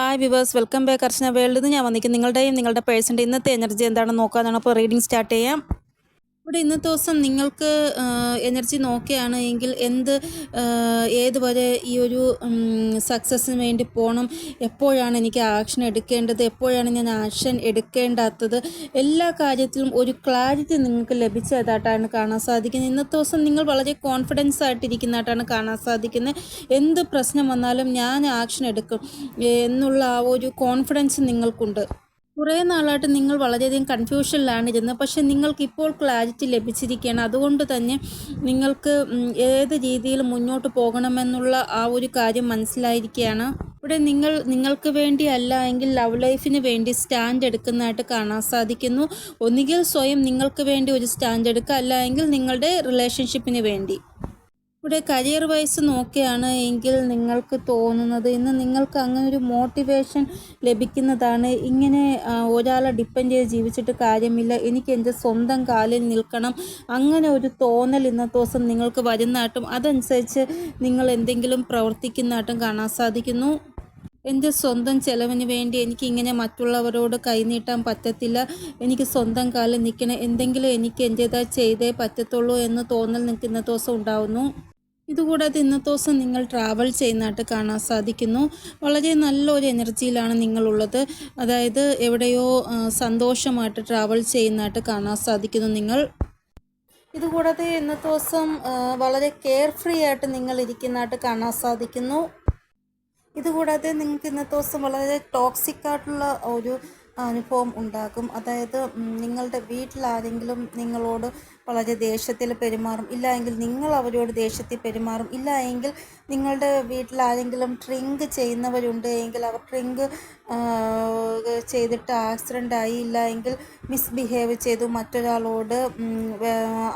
Hi viewers welcome back Archana world ഞാൻ വന്നിരിക്കും നിങ്ങളുടെയും നിങ്ങളുടെ പേഴ്സന്റെ ഇന്നത്തെ എനർജി എന്താണെന്ന് നോക്കാനാണ്. അപ്പോൾ റീഡിംഗ് സ്റ്റാർട്ട് ചെയ്യാം. ഇവിടെ ഇന്നത്തെ ദിവസം നിങ്ങൾക്ക് എനർജി നോക്കുകയാണ് എങ്കിൽ എന്ത് ഏതുവരെ വരെ ഈ ഒരു സക്സസ്സിന് വേണ്ടി പോകണം എപ്പോഴാണ് എനിക്ക് ആക്ഷൻ എടുക്കേണ്ടത് എപ്പോഴാണ് ഞാൻ ആക്ഷൻ എടുക്കേണ്ടാത്തത് എല്ലാ കാര്യത്തിലും ഒരു ക്ലാരിറ്റി നിങ്ങൾക്ക് ലഭിച്ചതായിട്ടാണ് കാണാൻ സാധിക്കുന്നത്. ഇന്നത്തെ ദിവസം നിങ്ങൾ വളരെ കോൺഫിഡൻസ് ആയിട്ടിരിക്കുന്നതായിട്ടാണ് കാണാൻ സാധിക്കുന്നത്. എന്ത് പ്രശ്നം വന്നാലും ഞാൻ ആക്ഷൻ എടുക്കും എന്നുള്ള ആ ഒരു കോൺഫിഡൻസ് നിങ്ങൾക്കുണ്ട്. കുറേ നാളായിട്ട് നിങ്ങൾ വളരെയധികം കൺഫ്യൂഷനിലാണ് ഇരുന്നത് പക്ഷേ നിങ്ങൾക്ക് ഇപ്പോൾ ക്ലാരിറ്റി ലഭിച്ചിരിക്കുകയാണ്. അതുകൊണ്ട് തന്നെ നിങ്ങൾക്ക് ഏത് രീതിയിൽ മുന്നോട്ട് പോകണമെന്നുള്ള ആ ഒരു കാര്യം മനസ്സിലായിരിക്കുകയാണ്. ഇവിടെ നിങ്ങൾ നിങ്ങൾക്ക് വേണ്ടി അല്ല എങ്കിൽ ലവ് ലൈഫിന് വേണ്ടി സ്റ്റാൻഡ് എടുക്കുന്നതായിട്ട് കാണാൻ സാധിക്കുന്നു. ഒന്നുകിൽ സ്വയം നിങ്ങൾക്ക് വേണ്ടി ഒരു സ്റ്റാൻഡ് എടുക്കുക. അല്ല എങ്കിൽ നിങ്ങളുടെ റിലേഷൻഷിപ്പിന് വേണ്ടി. ഇവിടെ കരിയർ വൈസ് നോക്കുകയാണ് എങ്കിൽ നിങ്ങൾക്ക് തോന്നുന്നത്. ഇന്ന് നിങ്ങൾക്ക് അങ്ങനെ ഒരു മോട്ടിവേഷൻ ലഭിക്കുന്നതാണ്. ഇങ്ങനെ ഒരാളെ ഡിപ്പെൻഡ് ചെയ്ത് ജീവിച്ചിട്ട് കാര്യമില്ല. എനിക്ക് എന്റെ സ്വന്തം കാലിൽ നിൽക്കണം. അങ്ങനെ ഒരു തോന്നൽ ഇന്നത്തെ ദിവസം നിങ്ങൾക്ക് വരുന്നതായിട്ടും അതനുസരിച്ച് നിങ്ങൾ എന്തെങ്കിലും പ്രവർത്തിക്കുന്നതായിട്ടും കാണാൻ സാധിക്കുന്നു. എന്റെ സ്വന്തം ചെലവിന് വേണ്ടി എനിക്ക് ഇങ്ങനെ മറ്റുള്ളവരോട് കൈനീട്ടാൻ പറ്റത്തില്ല. എനിക്ക് സ്വന്തം കാലിൽ നിൽക്കണം. എന്തെങ്കിലും എനിക്ക് എന്റേതായി ചെയ്തേ പറ്റത്തുള്ളൂ എന്ന് തോന്നൽ നിൽക്കുന്ന ദിവസം ഉണ്ടാവുന്നു. ഇതുകൂടാതെ ഇന്നത്തെ ദിവസം നിങ്ങൾ ട്രാവൽ ചെയ്യുന്നതായിട്ട് കാണാൻ സാധിക്കുന്നു. വളരെ നല്ലൊരു എനർജിയിലാണ് നിങ്ങളുള്ളത്. അതായത് എവിടെയോ സന്തോഷമായിട്ട് ട്രാവൽ ചെയ്യുന്നതായിട്ട് കാണാൻ സാധിക്കുന്നു നിങ്ങൾ. ഇതുകൂടാതെ ഇന്നത്തെ ദിവസം വളരെ കെയർ ഫ്രീ ആയിട്ട് നിങ്ങൾ ഇരിക്കുന്നതായിട്ട് കാണാൻ സാധിക്കുന്നു. ഇതുകൂടാതെ നിങ്ങൾക്ക് ഇന്നത്തെ ദിവസം വളരെ ടോക്സിക് ആയിട്ടുള്ള ഒരു അനുഭവം ഉണ്ടാകും. അതായത് നിങ്ങളുടെ വീട്ടിലാരെങ്കിലും നിങ്ങളോട് വളരെ ദേഷ്യത്തിൽ പെരുമാറും. ഇല്ല എങ്കിൽ നിങ്ങൾ അവരോട് ദേഷ്യത്തിൽ പെരുമാറും. ഇല്ല എങ്കിൽ നിങ്ങളുടെ വീട്ടിലാരെങ്കിലും ഡ്രിങ്ക് ചെയ്യുന്നവരുണ്ട് എങ്കിൽ അവർ ഡ്രിങ്ക് ചെയ്തിട്ട് ആക്സിഡന്റ് ആയി. ഇല്ല എങ്കിൽ മിസ്ബിഹേവ് ചെയ്തു മറ്റൊരാളോട്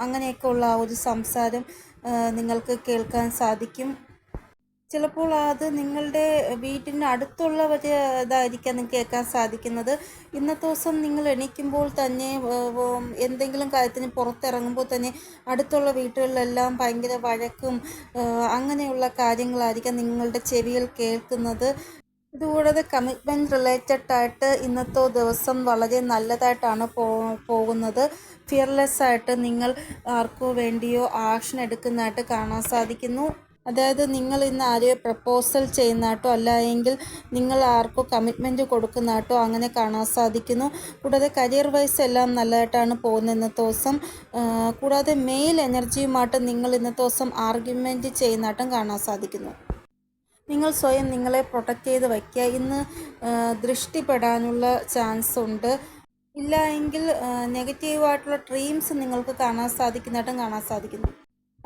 അങ്ങനെയൊക്കെ ഉള്ള ആ ഒരു സംസാരം നിങ്ങൾക്ക് കേൾക്കാൻ സാധിക്കും. ചിലപ്പോൾ അത് നിങ്ങളുടെ വീട്ടിന് ഒരു ഇതായിരിക്കാം നിങ്ങൾക്ക് കേൾക്കാൻ സാധിക്കുന്നത്. ഇന്നത്തെ ദിവസം നിങ്ങൾ എണീക്കുമ്പോൾ തന്നെ എന്തെങ്കിലും കാര്യത്തിന് പുറത്തിറങ്ങുമ്പോൾ തന്നെ അടുത്തുള്ള വീട്ടുകളിലെല്ലാം ഭയങ്കര വഴക്കും അങ്ങനെയുള്ള കാര്യങ്ങളായിരിക്കാം നിങ്ങളുടെ ചെവിയിൽ കേൾക്കുന്നത്. ഇതുകൂടാതെ കമ്മിറ്റ്മെന്റ് റിലേറ്റഡ് ആയിട്ട് ഇന്നത്തെ ദിവസം വളരെ നല്ലതായിട്ടാണ് പോകുന്നത്. ഫിയർലെസ് ആയിട്ട് നിങ്ങൾ ആർക്കോ വേണ്ടിയോ ആക്ഷൻ എടുക്കുന്നതായിട്ട് കാണാൻ സാധിക്കുന്നു. അതായത് നിങ്ങൾ ഇന്ന് ആരെയോ പ്രപ്പോസൽ ചെയ്യുന്നാട്ടോ അല്ല എങ്കിൽ നിങ്ങൾ ആർക്കോ കമ്മിറ്റ്മെന്റ് കൊടുക്കുന്നാട്ടോ അങ്ങനെ കാണാൻ സാധിക്കുന്നു. കൂടാതെ കരിയർ വൈസ് എല്ലാം നല്ലതായിട്ടാണ് പോകുന്നത് ഇന്നത്തെ ദിവസം. കൂടാതെ മെയിൽ എനർജിയുമായിട്ട് നിങ്ങൾ ഇന്നത്തെ ദിവസം ആർഗ്യുമെന്റ് ചെയ്യുന്നതായിട്ടും കാണാൻ സാധിക്കുന്നു. നിങ്ങൾ സ്വയം നിങ്ങളെ പ്രൊട്ടക്റ്റ് ചെയ്ത് വയ്ക്കുക. ഇന്ന് ദൃഷ്ടിപ്പെടാനുള്ള ചാൻസ് ഉണ്ട്. ഇല്ല എങ്കിൽ നെഗറ്റീവായിട്ടുള്ള ഡ്രീംസ് നിങ്ങൾക്ക് കാണാൻ സാധിക്കുന്നതായിട്ടും കാണാൻ സാധിക്കുന്നു.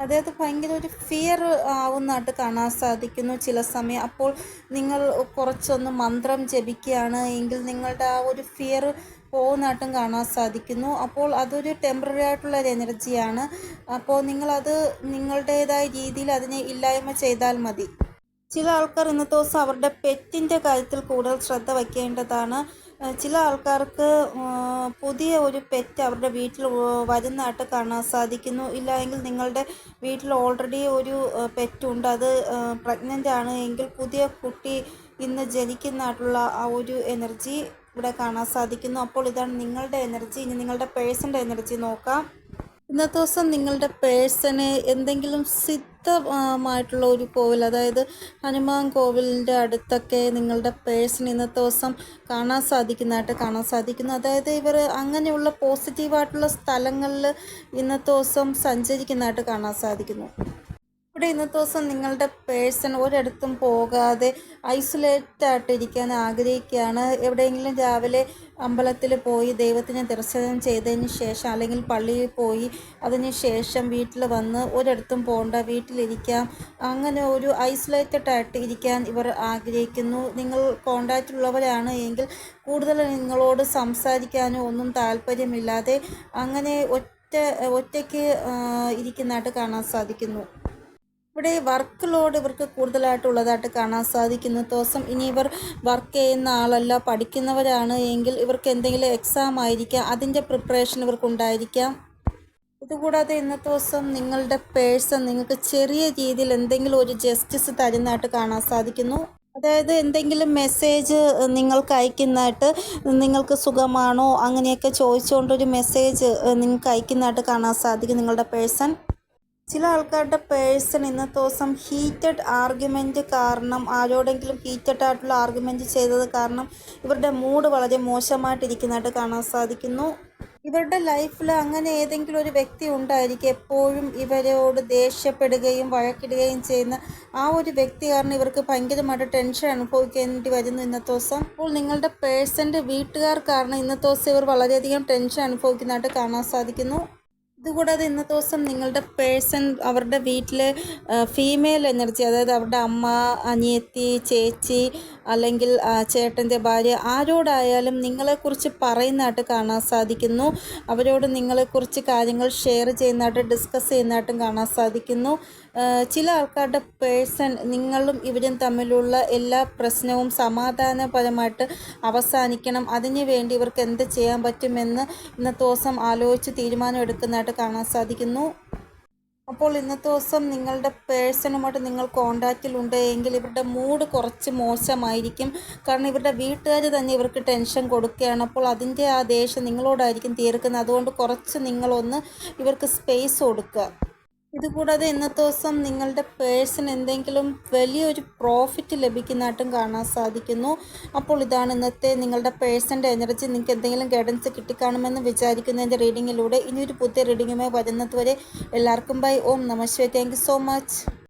അതായത് ഭയങ്കര ഒരു ഫിയർ ആവുന്നതായിട്ട് കാണാൻ സാധിക്കുന്നു ചില സമയം. അപ്പോൾ നിങ്ങൾ കുറച്ചൊന്ന് മന്ത്രം ജപിക്കുകയാണ് എങ്കിൽ നിങ്ങളുടെ ആ ഒരു ഫിയർ പോകുന്നതായിട്ടും കാണാൻ സാധിക്കുന്നു. അപ്പോൾ അതൊരു ടെമ്പററി ആയിട്ടുള്ള ഒരു എനർജിയാണ് അപ്പോൾ നിങ്ങളത് നിങ്ങളുടേതായ രീതിയിൽ അതിനെ ഇല്ലായ്മ ചെയ്താൽ മതി. ചില ആൾക്കാർ ഇന്നത്തെ ദിവസം അവരുടെ പെറ്റിന്റെ കാര്യത്തിൽ കൂടുതൽ ശ്രദ്ധ വയ്ക്കേണ്ടതാണ്. ചില ആൾക്കാർക്ക് പുതിയ ഒരു പെറ്റ് അവരുടെ വീട്ടിൽ വരുന്നതായിട്ട് കാണാൻ സാധിക്കുന്നു. ഇല്ല നിങ്ങളുടെ വീട്ടിൽ ഓൾറെഡി ഒരു പെറ്റുണ്ട് അത് പ്രഗ്നന്റ് ആണ് എങ്കിൽ പുതിയ കുട്ടി ഇന്ന് ജനിക്കുന്നതായിട്ടുള്ള ആ ഒരു എനർജി ഇവിടെ കാണാൻ സാധിക്കുന്നു. അപ്പോൾ ഇതാണ് നിങ്ങളുടെ എനർജി ഇനി നിങ്ങളുടെ പേഴ്സന്റെ എനർജി നോക്കാം. ഇന്നത്തെ ദിവസം നിങ്ങളുടെ പേഴ്സണെ എന്തെങ്കിലും സിദ്ധമായിട്ടുള്ള ഒരു കോവിൽ അതായത് ഹനുമാൻ കോവിലിന്റെ അടുത്തൊക്കെ നിങ്ങളുടെ പേഴ്സൺ ഇന്നത്തെ ദിവസം കാണാൻ സാധിക്കുന്നതായിട്ട് കാണാൻ സാധിക്കുന്നു. അതായത് ഇവർ അങ്ങനെയുള്ള പോസിറ്റീവായിട്ടുള്ള സ്ഥലങ്ങളിൽ ഇന്നത്തെ ദിവസം സഞ്ചരിക്കുന്നതായിട്ട് കാണാൻ സാധിക്കുന്നു. ഇവിടെ ഇന്നത്തെ ദിവസം നിങ്ങളുടെ പേഴ്സൺ ഒരിടത്തും പോകാതെ ഐസൊലേറ്റ് ആയിട്ട് ഇരിക്കാൻ ആഗ്രഹിക്കുകയാണ്. എവിടെയെങ്കിലും രാവിലെ അമ്പലത്തിൽ പോയി ദൈവത്തിനെ ദർശനം ചെയ്തതിന് ശേഷം അല്ലെങ്കിൽ പള്ളിയിൽ പോയി അതിന് ശേഷം വീട്ടിൽ വന്ന് ഒരിടത്തും പോകണ്ട വീട്ടിലിരിക്കാം. അങ്ങനെ ഒരു ഐസൊലേറ്റഡ് ആയിട്ട് ഇരിക്കാൻ ഇവർ ആഗ്രഹിക്കുന്നു. നിങ്ങൾ കോണ്ടാക്റ്റ് ഉള്ളവരാണ് എങ്കിൽ കൂടുതൽ നിങ്ങളോട് സംസാരിക്കാനോ ഒന്നും താല്പര്യമില്ലാതെ അങ്ങനെ ഒറ്റ ഒറ്റയ്ക്ക് ഇരിക്കുന്നതായിട്ട് കാണാൻ സാധിക്കുന്നു. ഇവിടെ വർക്ക് ലോഡ് ഇവർക്ക് കൂടുതലായിട്ടുള്ളതായിട്ട് കാണാൻ സാധിക്കുന്നു. ദിവസം ഇനി ഇവർ വർക്ക് ചെയ്യുന്ന ആളല്ല പഠിക്കുന്നവരാണ് എങ്കിൽ ഇവർക്ക് എന്തെങ്കിലും എക്സാം ആയിരിക്കാം അതിന്റെ പ്രിപ്പറേഷൻ ഇവർക്കുണ്ടായിരിക്കാം. ഇതുകൂടാതെ ഇന്നത്തെ ദിവസം നിങ്ങളുടെ പേഴ്സൺ നിങ്ങൾക്ക് ചെറിയ രീതിയിൽ എന്തെങ്കിലും ഒരു ജസ്റ്റിസ് തരുന്നതായിട്ട് കാണാൻ സാധിക്കുന്നു. അതായത് എന്തെങ്കിലും മെസ്സേജ് നിങ്ങൾക്ക് അയക്കുന്നതായിട്ട് നിങ്ങൾക്ക് സുഖമാണോ അങ്ങനെയൊക്കെ ചോദിച്ചുകൊണ്ടൊരു മെസ്സേജ് നിങ്ങൾക്ക് അയക്കുന്നതായിട്ട് കാണാൻ സാധിക്കും നിങ്ങളുടെ പേഴ്സൺ ചില ആൾക്കാരുടെ പേഴ്സൺ ഇന്നത്തെ ദിവസം ഹീറ്റഡ് ആർഗ്യുമെന്റ് കാരണം ആരോടെങ്കിലും ഹീറ്റഡ് ആയിട്ടുള്ള ആർഗ്യുമെന്റ് ചെയ്തത് കാരണം ഇവരുടെ മൂഡ് വളരെ മോശമായിട്ടിരിക്കുന്നതായിട്ട് കാണാൻ സാധിക്കുന്നു. ഇവരുടെ ലൈഫിൽ അങ്ങനെ ഏതെങ്കിലും ഒരു വ്യക്തി ഉണ്ടായിരിക്കും എപ്പോഴും ഇവരോട് ദേഷ്യപ്പെടുകയും വഴക്കിടുകയും ചെയ്യുന്ന ആ ഒരു വ്യക്തി കാരണം ഇവർക്ക് ഭയങ്കരമായിട്ട് ടെൻഷൻ അനുഭവിക്കേണ്ടി വരുന്നു ഇന്നത്തെ ദിവസം. അപ്പോൾ നിങ്ങളുടെ പേഴ്സന്റെ വീട്ടുകാർ കാരണം ഇന്നത്തെ ദിവസം ഇവർ വളരെയധികം ടെൻഷൻ അനുഭവിക്കുന്നതായിട്ട് കാണാൻ സാധിക്കുന്നു. ഇതുകൂടാതെ ഇന്നത്തെ ദിവസം നിങ്ങളുടെ പേഴ്സൺ അവരുടെ വീട്ടിൽ ഫീമെയിൽ എനർജി അതായത് അവരുടെ അമ്മ അനിയത്തി ചേച്ചി അല്ലെങ്കിൽ ചേട്ടന്റെ ഭാര്യ ആരോടായാലും നിങ്ങളെക്കുറിച്ച് പറയുന്നതായിട്ട് കാണാൻ സാധിക്കുന്നു. അവരോട് നിങ്ങളെക്കുറിച്ച് കാര്യങ്ങൾ ഷെയർ ചെയ്യുന്നതായിട്ട് ഡിസ്കസ് ചെയ്യുന്നതായിട്ടും കാണാൻ സാധിക്കുന്നു. ചില ആൾക്കാരുടെ പേഴ്സൺ നിങ്ങളും ഇവരും തമ്മിലുള്ള എല്ലാ പ്രശ്നവും സമാധാനപരമായിട്ട് അവസാനിക്കണം. അതിനു വേണ്ടി ഇവർക്ക് എന്ത് ചെയ്യാൻ പറ്റുമെന്ന് ഇന്നത്തെ ദിവസം ആലോചിച്ച് തീരുമാനം എടുക്കുന്നതായിട്ട് കാണാൻ സാധിക്കുന്നു. അപ്പോൾ ഇന്നത്തെ ദിവസം നിങ്ങളുടെ പേഴ്സണുമായിട്ട് നിങ്ങൾ കോണ്ടാക്റ്റിൽ ഉണ്ട് എങ്കിൽ ഇവരുടെ മൂഡ് കുറച്ച് മോശമായിരിക്കും. കാരണം ഇവരുടെ വീട്ടുകാർ തന്നെ ഇവർക്ക് ടെൻഷൻ കൊടുക്കുകയാണ്. അപ്പോൾ അതിന്റെ ആ ദേഷ്യം നിങ്ങളോടായിരിക്കും തീർക്കുന്നത്. അതുകൊണ്ട് കുറച്ച് നിങ്ങളൊന്ന് ഇവർക്ക് സ്പേസ് കൊടുക്കുക. ഇതുകൂടാതെ ഇന്നത്തെ ദിവസം നിങ്ങളുടെ പേഴ്സിന് എന്തെങ്കിലും വലിയൊരു പ്രോഫിറ്റ് ലഭിക്കുന്നതായിട്ടും കാണാൻ സാധിക്കുന്നു. അപ്പോൾ ഇതാണ് ഇന്നത്തെ നിങ്ങളുടെ പേഴ്സന്റെ എനർജി നിങ്ങൾക്ക് എന്തെങ്കിലും ഗൈഡൻസ് കിട്ടിക്കാണുമെന്ന് വിചാരിക്കുന്നതിന്റെ റീഡിങ്ങിലൂടെ ഇനിയൊരു പുതിയ റീഡിങ്ങുമായി വരുന്നതുവരെ എല്ലാവർക്കും ബൈ ഓം നമസ്വേ താങ്ക് സോ മച്ച്